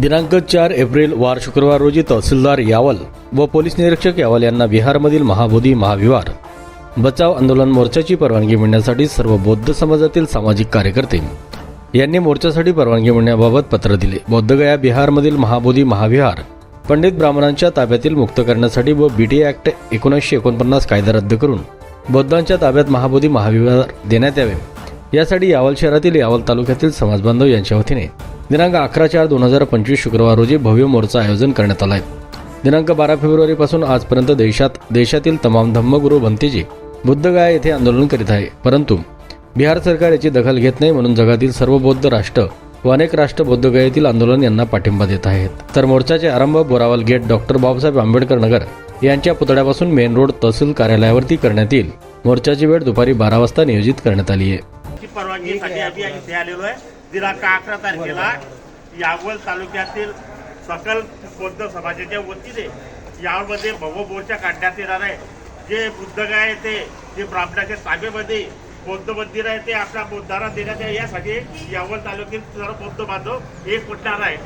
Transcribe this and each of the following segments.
दिनांक चार एप्रिल वार शुक्रवार रोजी तहसीलदार यावल व पोलीस निरीक्षक यावल यांना बिहारमधील महाबोधी महाविहार बचाव आंदोलन मोर्चाची परवानगी मिळण्यासाठी सर्व बौद्ध समाजातील सामाजिक कार्यकर्ते यांनी मोर्चासाठी परवानगी मिळण्याबाबत पत्र दिले. बौद्धगया बिहारमधील महाबोधी महाविहार पंडित ब्राह्मणांच्या ताब्यातील मुक्त करण्यासाठी व बी टी ऍक्ट एकोणीसशे एकोणपन्नास कायदा रद्द करून बौद्धांच्या ताब्यात महाबोधी महाविहार देण्यात यावे. यासाठी यावल शहरातील यावल तालुक्यातील समाजबांधव यांच्या वतीने दिनांक अकरा चार दोन हजार पंचवीस शुक्रवार रोजी भव्य मोर्चा आयोजन करण्यात आला आहे दिनांक बारा फेब्रुवारीपासून आजपर्यंत देशात देशातील तमाम धम्मगुरू भंतेजी बुद्धगया येथे आंदोलन करीत आहे. परंतु बिहार सरकार याची दखल घेत नाही म्हणून जगातील सर्व बौद्ध राष्ट्र व अनेक राष्ट्र बौद्धगयातील आंदोलन यांना पाठिंबा देत आहेत. तर मोर्चाचे आरंभ बोरावल गेट डॉक्टर बाबासाहेब आंबेडकर नगर यांच्या पुतळ्यापासून मेन रोड तहसील कार्यालयावरती करण्यात येईल. मोर्चाची वेळ दुपारी बारा वाजता नियोजित करण्यात आली आहे. दिनांक अकरा तारखेला यावल तालुक्यातील सकल बौद्ध समाजाच्या वतीने यावलमध्ये भव्य मोर्चा काढण्यात येणार आहे. जे बुद्धगाय ते जे ब्राह्मणाच्या ताब्यामध्ये बौद्ध मंदिर आहे ते आपल्या बौद्धांना देण्यात या यासाठी यावल तालुक्यातील सर्व बौद्ध बांधव एक उठणार आहे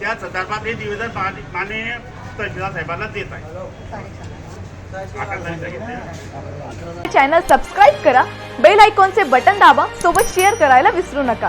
त्या संदर्भात हे निवेदन माने- माननीय तहसीलदार साहेबांना देत आहे. चॅनल सबस्क्राईब करा बेल आयकॉनचे बटन दाबा सोबत शेअर करायला विसरू नका.